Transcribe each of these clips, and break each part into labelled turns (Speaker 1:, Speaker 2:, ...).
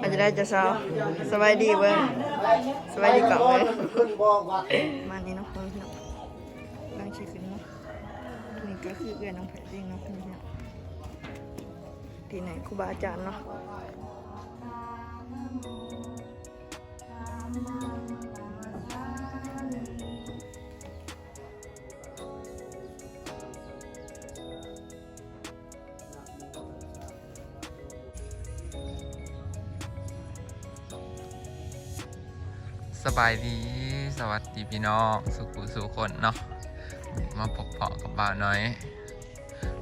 Speaker 1: อาจจะได้จะเช้าสบายดีเว้ยสบายดีกล่องเลย
Speaker 2: มานบอกว่า
Speaker 1: มานี่เนาะพี่น้องนั่งชิขึ้นเนาะนี่ก็คือเกือนน้องแพทย์เองเนาะพี่น้องที่ไหนครูบาอาจารย์เนาะ
Speaker 3: สบายดีสวัสดีพี่น้องสุขุสุคนเนาะมาพบเพาะกับบ่าวน้อย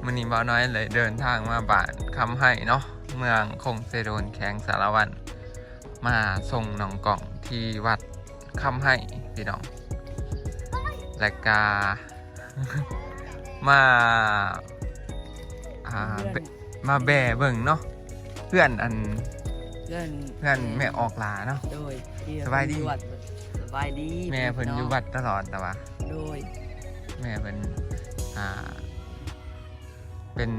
Speaker 3: มันนี้บ่าวน้อยเลยเดินทางมาบ้านคำให้เนาะเมืองคงเซโดนแข้งสารวัน มาส่งน้องกล่องที่วัดคำให้พี่น้องและกา มาอ่าเบมาแบ่เบิ่งเนาะเพื่อนอัน
Speaker 4: เพื่อน
Speaker 3: เพื่อนแม่ออกลาเนาะ
Speaker 4: โดยที่
Speaker 3: สบายดี
Speaker 4: เพิ่นอวัดส บายดี
Speaker 3: แม่เพิ่นอยู่วัดตลอดแต่ว่า
Speaker 4: โดย
Speaker 3: แม่เป็นอ่า เป็น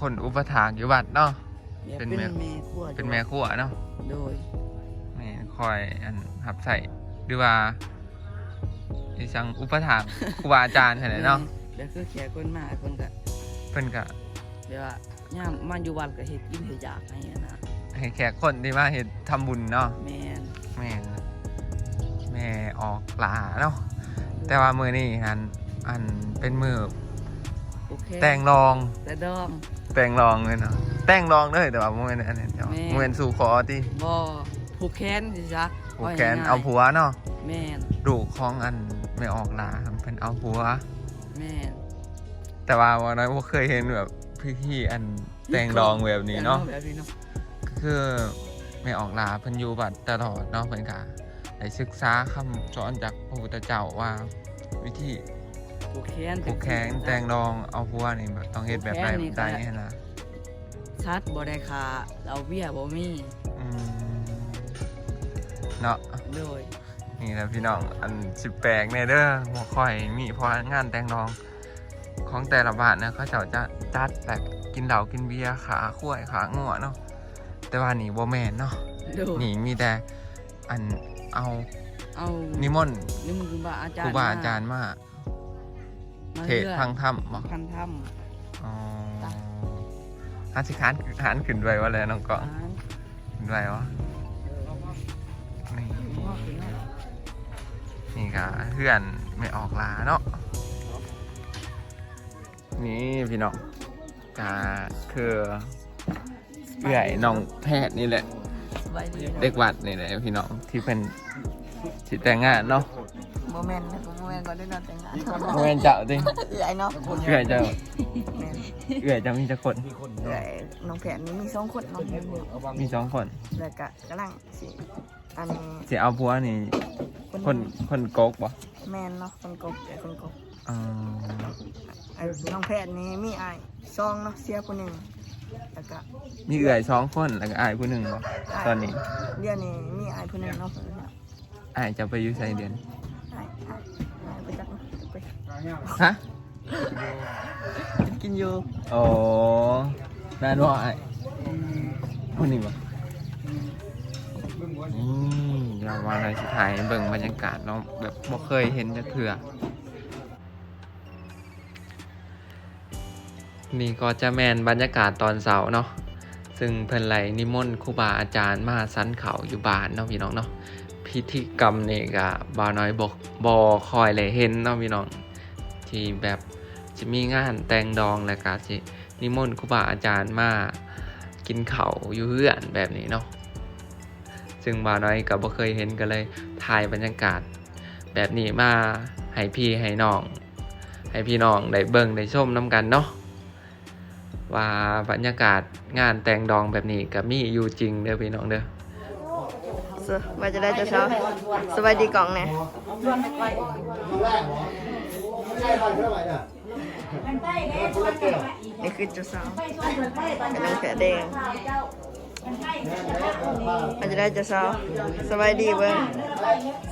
Speaker 3: คนอุปถากอยู่วัดเนาะ
Speaker 4: แม่
Speaker 3: เป็น
Speaker 4: เป็น
Speaker 3: แม่
Speaker 4: แม่ครัว
Speaker 3: เป็นแม่ครัวเนาะ
Speaker 4: โดย
Speaker 3: แม่คอยอันหับใส่หรือว่าอีสังอุปถากครูบาอาจารย์ใช่ไหมเนาะ
Speaker 4: แม่แล้วคือแขกคนมาคนก็
Speaker 3: เพิ่นก็
Speaker 4: เดี๋ยวว่าย่ามมาอยู่วัดก็เฮ็ดกินเฮ็ดอยากให้อะนะ
Speaker 3: ให้แขกคนที่มาเฮ็ดทำบุญเนาะ
Speaker 4: แม่น
Speaker 3: แม่น แม่ออกลาเนาะแต่ว่ามือนี่อันอันเป็นมือ
Speaker 4: โอเค
Speaker 3: แต่งรอง
Speaker 4: แต่ดอม
Speaker 3: แต่งรองเลยเนาะแต่งรองเลยแต่ว่าโมเมนอันนี้เนาะ
Speaker 4: แม่
Speaker 3: โมเมนสู่คอที่
Speaker 4: บ่ผูกแขนสิจ๊ะ
Speaker 3: ผูกแขน
Speaker 4: ว่ง่ยๆ
Speaker 3: เอาผัวเนาะ
Speaker 4: แม่น
Speaker 3: ดูของอันไม่ออกลาเป็นเอาผัว
Speaker 4: แม่น
Speaker 3: แต่ว่าวันนั้นว่าเคยเห็นแบบพี่ๆอันแต่งรองแบบนี้เนาะ
Speaker 4: แบบนี้เนาะ
Speaker 3: คือไม่ออกลาเพิ่นอยู่บัดตลอดเนาะเพิ่นก็ ได้ศึกษาคำสอนจากพระพุทธเจ้าว่า วิธี
Speaker 4: ผูกแขน
Speaker 3: ผูกแขนแต่งรองเอาผัวนี่แบบต้องเฮ็ดแบบใดแบบใดนะ
Speaker 4: ชัดบ่ได้ค่าเอาเบี้ยบ่มี
Speaker 3: อืมเนาะ
Speaker 4: โดย
Speaker 3: นี่นะพี่น้องอันสิแปลกในเด้อหัวค่อยมีเพองานแต่งรองของแต่ละบ้านนะเขาเจ้าจะจัดแบบกินเหล้ากินเบียร์ขาขั้วยขางัวเนาะแต่ว่านี่บ่แม่นเนาะ
Speaker 4: โดย
Speaker 3: นี่มีแต่อัน เอา
Speaker 4: เอา
Speaker 3: นิมนต์
Speaker 4: นี่มันคือว่าอาจาร
Speaker 3: ครู
Speaker 4: ย์
Speaker 3: บาอาจารย์มา
Speaker 4: มา
Speaker 3: เทศน์พังธรรมบ่
Speaker 4: พันธรรม
Speaker 3: อ๋อฮัสิคานหานขึ้นไว้ว่าแล้วน้องเกาะขึ้นไว้วะนี่นี่ก็เพื่อนไม่ออกลาเนาะนี่พี่น้องก็คือเอื่อยน้องแพทย์นี่แหละ
Speaker 4: สบายดี
Speaker 3: เด็กวัดนี่แหละพี่น้องที่เป็น สิแต่งงานเนาะ
Speaker 1: โมเมนต์นะโมเมนต์ก็ได้นอนแต่งงาน
Speaker 3: โมเมนเจ้าจริง
Speaker 1: เอื่อยเนาะ
Speaker 3: เอื่อยเจ้า
Speaker 1: แม่น
Speaker 3: เอื่อยจะมีจะคน
Speaker 1: เอื่อยน้องแผนนี้มีสองคนเน้อง
Speaker 3: มีสองคน
Speaker 1: แล้วก็กำลังสิอันนี้
Speaker 3: สิเอาผัวนี่คนคนโกกบ่
Speaker 1: แมนเนาะคนกบแต่คนกบ
Speaker 3: อ๋อ
Speaker 1: ไอ้น้องแพทย์นี้มีไอ้ายซองเนาะเสียคนหนึ่งแล้วก็
Speaker 3: มีเอื่อยสองคนแล้วก็อายผู้หนึ่งบ่ตอนนี้
Speaker 1: เดือนนี้มีไอ้ายผู้หนึ่งเนาะ
Speaker 3: อายจะไปอยู่ไสเดือน
Speaker 1: ไอ้ไอ้ไอ้ายไปจักเนาะไป
Speaker 3: ฮะ
Speaker 1: กินอยู่
Speaker 3: โอ้นานว่าอายผู้นี้บ่นี่เดี๋ยวมาในสุดท้ายเบิ่งบรรยากาศเนาะแบบบ่เคยเห็นจักเทื่อ นี่ก็จะแมนบรรยากาศตอนเสาร์เนาะ ซึ่งเพิ่นไหลนิมนต์ครูบาอาจารย์มาสันเขาอยู่บ้านเนาะพี่น้องเนาะ พิธีกรรมนี่ก็บ่าวน้อยบอกบอคอยเลยเห็นเนาะพี่น้อง ที่แบบจะมีงานแต่งดองแล้วก็สินิมนต์ครูบาอาจารย์มากินเขาอยู่เฮือนแบบนี้เนาะซึ่งบ่าวน้อยก็บ่เคยเห็นก็เลยถ่ายบรรยากาศ แบบนี้มาให้พี่ให้น้อง ให้พี่น้องได้เบิ่งได้ชมน้ำกันเนาะว่าบรรยากาศงานแต่งดองแบบนี้ก็มีอยู่จริงเด้อพี่น้องเด้อ
Speaker 1: สว่าจะได้จะเช้าสบายดีกล่องเนี่ย
Speaker 2: นี่คื
Speaker 1: อจะเช้าเป็นน้องแผลแดงมันจะได้จะเช้าสบายดีเว้ย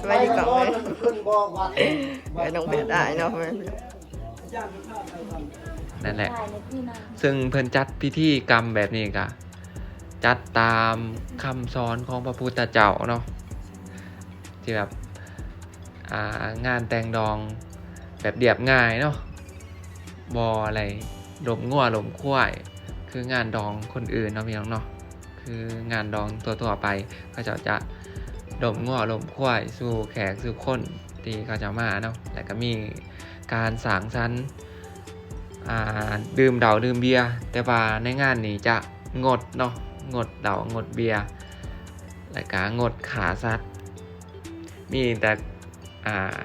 Speaker 1: สบายดีกล่องเลย
Speaker 2: ขึ้นบอกว่า
Speaker 1: เป็นน้องแผลได้เนาะแม่น
Speaker 3: นั่นแหละ ซึ่งเพิ่นจัดพิธีกรรมแบบนี้ก็ จัดตามคำสอนของพระพุทธเจ้าเนาะที่แบบางานแต่งดองแบบเดียบง่ายเนาะบออะไรหลมงัวหลมควายคืองานดองคนอื่นเนาะพี่น้องเนาะคืองานดองตัวตัวไปเขาจะจะหลมงัวหลมควายสู่แขกสู่คนที่เขาจะมาเนาะแล้วก็มีการสางสรรค์ดื่มเดาดื่มเบียร์แต่ว่าในงานนี้จะงดเนาะ งดเดางดเบียร์แล้วก็งดขาสัตว์มีแต่อ่า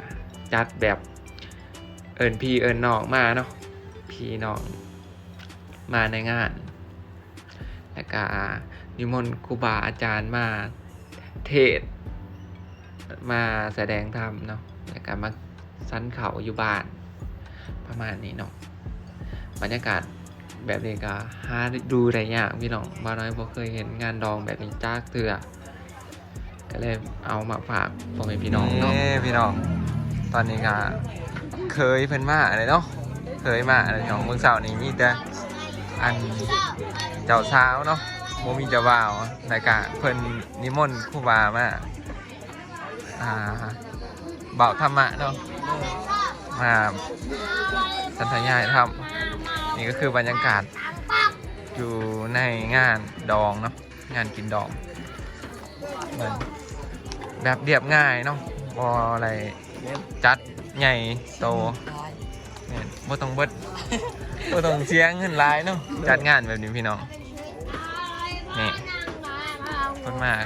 Speaker 3: จัดแบบเอิญพี่เอิญน้องมาเนาะพี่น้องมาในงาน แล้วก็นิมนต์ครูบาอาจารย์มาเทศ มาแสดงธรรมเนาะแล้วก็มาสันเขาอยู่บ้านประมาณนี้เนาะบรรยากาศ แบบนี้ก็หาดูได้ยากพี่น้องบ้าน้อยบ่เคยเห็นงานดองแบบนี้จ้ากเตือก็เลยเอามาฝากพ่อแม่พี่น้องเนาะพี่น้อง ตอนนี้ก็เคยเพิ่นมาเลยเนาะเคยมาเลยน้องเมื่อเช้านี้มีแต่อันเจ้าสาวเนาะโมมีเจ้าบ่าวรายการเพิ่นนิมนต์ครูบามาอ่าเบาธรรมะเนาะมาสันทยายทำ นี่ก็คือบรรยากาศอยู่ในงานดองเนาะงานกินดองเหมือนแบบเรียบง่ายเนาะบออะไรจัดใหญ่โตเนี่ยบ่ต้องเบิดบ่ต้องเสียเงินหลายเนาะจัดงานแบบนี้พี่น้องนี่คนมาก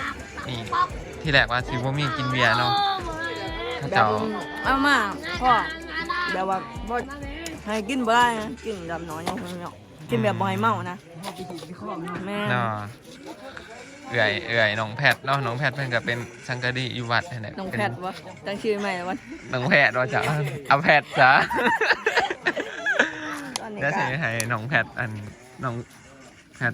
Speaker 3: นี่ที่แรกว่าสิบ่มีกินเบียร์เนาะเขา
Speaker 1: แบ
Speaker 3: เจ้า
Speaker 1: บมามาพ่อแบบว่าบ่ ให้กินบ่ได้นะกินแบบน้อยยังเนาะกินแบบบ่ให้เมานะแม่
Speaker 3: เนาะเอื่อยเอื่อยน้องแพทเนาะน้องแพทเพิ่นก็เป็นสังกะดีอยู่วัดนั่นแหละ
Speaker 1: น้อง
Speaker 3: เป็
Speaker 1: แพทย์วะตั้งชื่อใหม่แล้ววะ
Speaker 3: น้องแพทว่าจะเอาแพทจ้ะ
Speaker 1: ตอนนี้
Speaker 3: แล้ว
Speaker 1: ก็
Speaker 3: เสียให้น้องแพทอันน้องแพท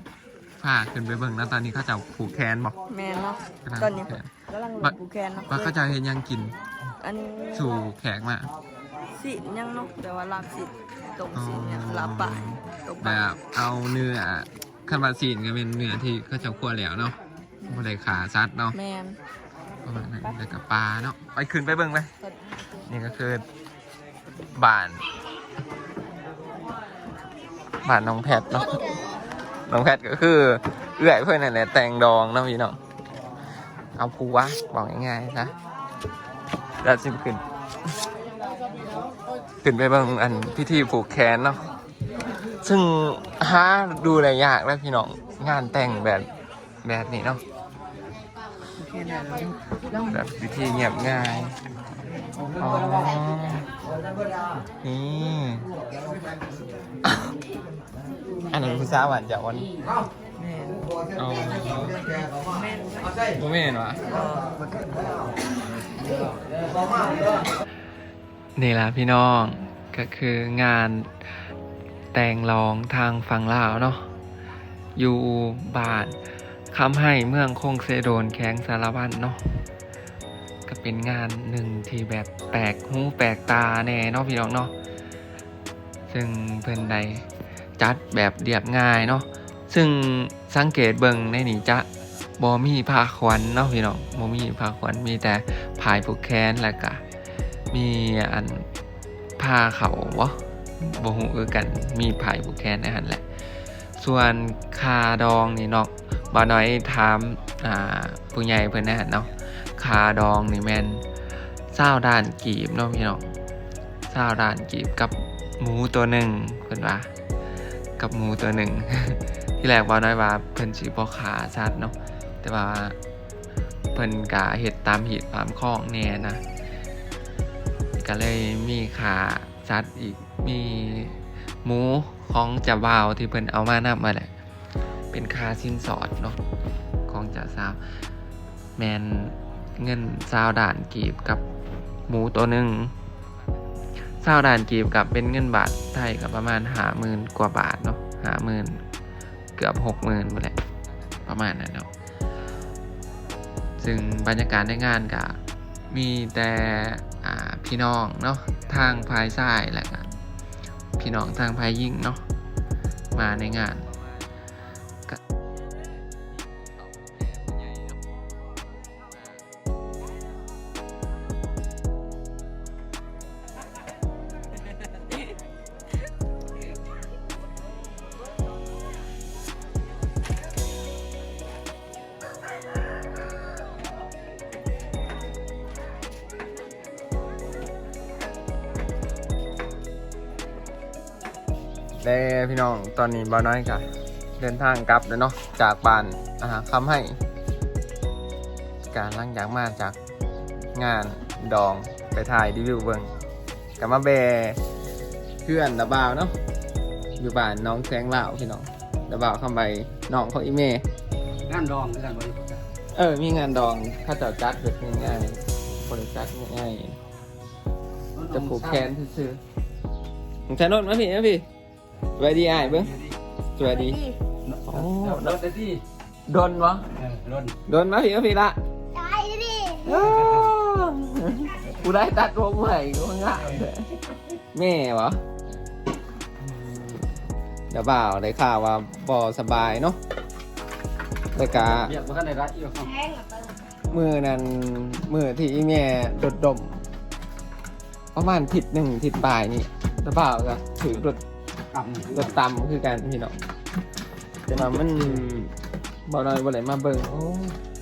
Speaker 3: พาขึ้นไปเบิ่งนะตอนนี้เขาจะผูกแขนบอก
Speaker 1: แม่เนาะ
Speaker 3: กำลัง
Speaker 1: ตอนนี้
Speaker 3: ผูกแขน
Speaker 1: กำลังล
Speaker 3: บั
Speaker 1: ง
Speaker 3: ก
Speaker 1: กูแคนเนาะ
Speaker 3: ว่าเขาจะเห็นยังกิน
Speaker 1: อันนี้
Speaker 3: สู่แขกมา
Speaker 1: สิยังเนาะแต่ว่าลาบสิตรงสิเนี่ยลาบปลายตรงป
Speaker 3: แบ
Speaker 1: ลาย
Speaker 3: บเอาเนื้อคันบาซีนก็เป็นเนื้อที่เขาจะคั่วแล้วเนาะบ่ได้ขาซัดเนาะ
Speaker 1: แม่น
Speaker 3: ประมาณนั้นแล้วก็ปลาเนาะไปขึ้นไปเบิ่งไป นี่ก็คือบ้านบ้านน้องแพทเนาะน้องแพทก็คือ เอื้อยเพื่อนนั่นแหละแต่งดองเนาะพี่น้องเอาผัวบอกง่ายๆนะแล้วสิขึ้น ขึ้นไปเบิ่งอันพิธีผูกแขนเนาะซึ่งหาดูอะไรยากแล้วพี่น้องงานแต่งแบบแบบนี้เนาะแบบพิธีเงียบง่ายอ๋อนี่อันนั้นคือซาหวานจากวัน
Speaker 1: แม่น
Speaker 3: อ๋อ
Speaker 1: แม่น
Speaker 3: บ่แม่นวะ นี่ละพี่น้องก็คืองานแต่งรองทางฝั่งลาวเนาะอยู่บานคำให้เมืองคงเซโดนแข้งสารวัตรเนาะก็เป็นงานหนึ่งที่แบบแปลกหูแปลกตาแน่เนาะพี่น้องเนาะซึ่งเพิ่นใดจัดแบบเรียบง่ายเนาะซึ่งสังเกตเบิ่งในนี้จะบ่มีผ้าขวัญเนาะพี่น้องบ่มีผ้าขวัญมีแต่ผายผูกแขนแล้วก็ มีอันผ้าเขาวะบ่หูคือกันมีไผ่ผูกแขนในหันแหละ ส่วนคาดองนี่เนาะบ่น้อยถามอ่าผู้ใหญ่เพิ่นในหันเนาะคาดองนี่แม่นเศร้าด้านกีบเนาะพี่น้องเศร้าด้านกีบกับหมูตัวหนึ่งเพิ่นว่ากับหมูตัวหนึ่งที่แรกบ่น้อยว่าเพิ่นสิบ่ขาชัดเนาะแต่ว่าเพิ่นกะเฮ็ดตามหีดตามข้องแน่นะ ก็เลยมีขาซัดอีกมีหมูของจ่าบ่าวที่เพิ่นเอามานำมาแหละเป็นคาสินสอดเนาะของจ่าสาวแมนเงินซาวด่านกีบกับหมูตัวหนึ่งซาวด่านกีบกับเป็นเงินบาทไทยกับประมาณหาหมื่นกว่าบาทเนาะหาหมื่นเกือบหกหมื่นไปแหละประมาณนั้นเนาะซึ่งบรรยากาศในงานกับมีแต่ พี่น้องเนาะทางภายซ้ายแหละกันพี่น้องทางภายยิ่งเนาะมาในงาน พี่น้องตอนนี้บ่าวน้อยกะเดินทางกลับแล้วเนาะจากบ้านอ่าคำให้ การล่างจากมาจากงานดองไปถ่ายรีวิวเบิงกลับมาแบเพื่อนตะบ่าวเนาะอยู่บ้านน้องแสงเหล่าพี่น้องตะบ่าวเข้าไปน้องเขาอีเม
Speaker 2: งานดองด้วยกันบริษัท
Speaker 3: เออ มีงานดองเข้าเจ้าจัดแบบง่ายๆบริจัดง่ายๆจะผูกแขนซื่อๆของฉันนนท์มาพี่มาพี่ สวัสดีอ้ายเบิ้งสวัสดีโอ้
Speaker 2: รถได้ที่
Speaker 3: โดนวะ
Speaker 2: รถ
Speaker 3: โดนมาพี่มาพี่ละ
Speaker 1: ได้ดิ
Speaker 3: อ้าวกูได้ตัดผมใหม่กูงามเลยแม่วะเดี๋ยวเปล่าได้ข่าวว่าบ่สบายเนาะแล้วก็
Speaker 2: เรียกว่าท่านในรัฐอีกครับ
Speaker 1: แพงอะ
Speaker 3: มือนั้นมือที่อีแม่ดดดมประมาณทิศหนึ่งทิศปลายนี่เดี๋ยวเปล่าก็ถือรถ
Speaker 2: ต่ำ
Speaker 3: รถตำคือกันพี่น้องแต่ว่ามันบ่น้อยบ่ได้มาเบิ่งโอ้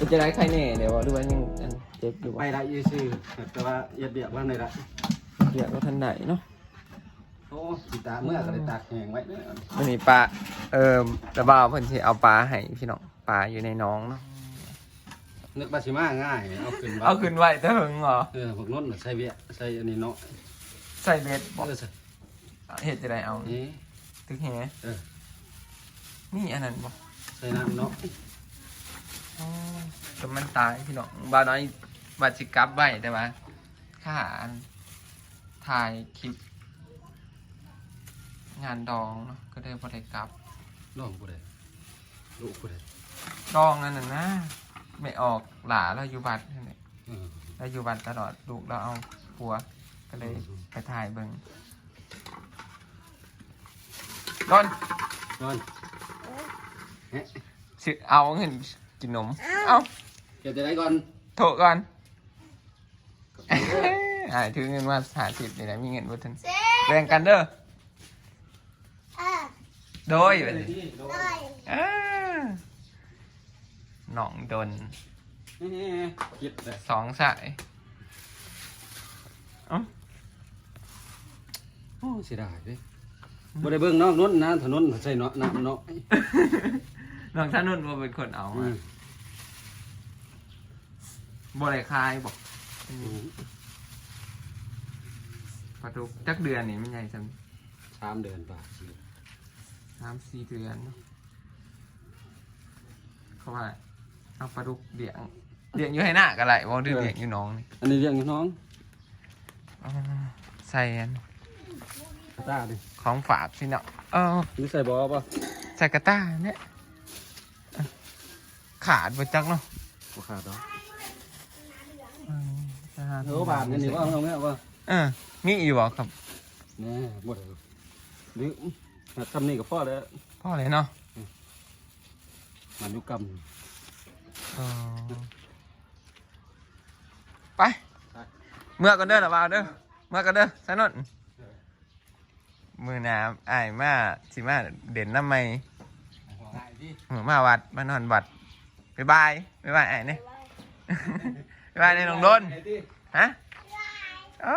Speaker 3: ยจะได้ใครแน่เดี๋ยวว่าดูว่ายังอันเจ็บอยู่
Speaker 2: ไป
Speaker 3: บ่
Speaker 2: รัฐยี่ซื่อแต่ว่าเรียบเรียกว่าในรัฐ
Speaker 3: เดี๋ยวก็ทันไหนเนาะ
Speaker 2: โอ้ติตาเมื่อก็ได้ตากแห้งไว้เนี่ย
Speaker 3: มันมีปลาเออแต่บ่าวเพิ่นสิเอาปลาให้พี่น้องปลาอยู่ในหน้องเนาะ
Speaker 2: นึกบาชิมาง่ายเอาขึ้น
Speaker 3: เอาขึ้นไว้เถอะหึงเหรอ
Speaker 2: เออพวกน้นใส่เบี้ยใส่อันนี้เนาะ
Speaker 3: ใส่เบ็ดบ่
Speaker 2: เออใส่
Speaker 3: เฮ็ดจะได้เอา
Speaker 2: นี่
Speaker 3: ตึกแห
Speaker 2: เออ
Speaker 3: นี่อันนั้นบ่
Speaker 2: ใส่น้ำเนาะ
Speaker 3: อ๋อจนมันตายพี่น้องบ่าวน้อยบัดสิกลับไว้แต่ว่าค่าอันถ่ายคลิป งานดองเนาะก็ได้บ่ได้กลับ
Speaker 2: น้องกูได้ลูกกูได้
Speaker 3: ดองนั่นน่ะนะไม่ออกหลาแล้วอยู่บัดนั่นแหละ
Speaker 2: เออ
Speaker 3: แล้วอยู่บัดตลอดลูกเราเอาผัวก็เลยไปถ่ายเบิ่ง ดอน
Speaker 2: นอน
Speaker 3: สิเอาเงินกินนม เอา
Speaker 2: เก็บจะได้ก่อน
Speaker 3: โถก่อนอ่าถือเงินมาหาสิบนี่แหละมีเงินบ่ทันแบ่งกันเด้อ
Speaker 1: อะ
Speaker 3: โดยไปเลย
Speaker 1: ได้
Speaker 3: อ่าหนองดน
Speaker 2: นี่คิดเลย
Speaker 3: สองสายเอ้า
Speaker 2: โอ้เสียดายเด้ บ่ได้เบิ่งนอกน้นนะถนนใส่เนาะน้ำเนาะ
Speaker 3: น้องท่านนุ่นว่าเป็นคนเอา
Speaker 2: อื
Speaker 3: มามบ่ได้คายบอก
Speaker 2: อืม
Speaker 3: ปลาดุกจักเดือนนี่มันใหญ่จัง
Speaker 2: สามเดือนป่ะ
Speaker 3: สามสี่เดือนเนอะเขาว่าเอาปลาดุกเดี่ยงเดี่ยงอยู่ให้หน้ากันไรว่าดื้อเดี่ยงอยู่หน้องนี่
Speaker 2: อันนี้เรียกน้อง
Speaker 3: อ๋อใส่อัน
Speaker 2: กระตาดิ
Speaker 3: ของฝากพี่เนาะเออ
Speaker 2: นี่ใส่บอป่ะ
Speaker 3: ใส่กระต้าเนี่ยอะขาดไปจักเนาะ
Speaker 2: บ่ขาดดอก
Speaker 3: อืม
Speaker 2: เออบาทนี่นี่ว่าเอาแม่ว่า
Speaker 3: เออมีอยู่บ่ครับ
Speaker 2: แน่บ่ได้หรือทำนี่กับพ่อแล้ว
Speaker 3: พ่อเลยเนาะ
Speaker 2: มันยุกรรม
Speaker 3: เออไป เมื่อกันเด้อหรือเปล่าเด้อ เมื่อกันเด้อสนุน มือน้ำอายมาสิมาเด่นน้ำไม่หัมาวัดมานอนวัดบ๊ายบายบ๊ายบายไอ้เนี่ยบ๊ายบายในหลงดนฮะ
Speaker 2: โอ้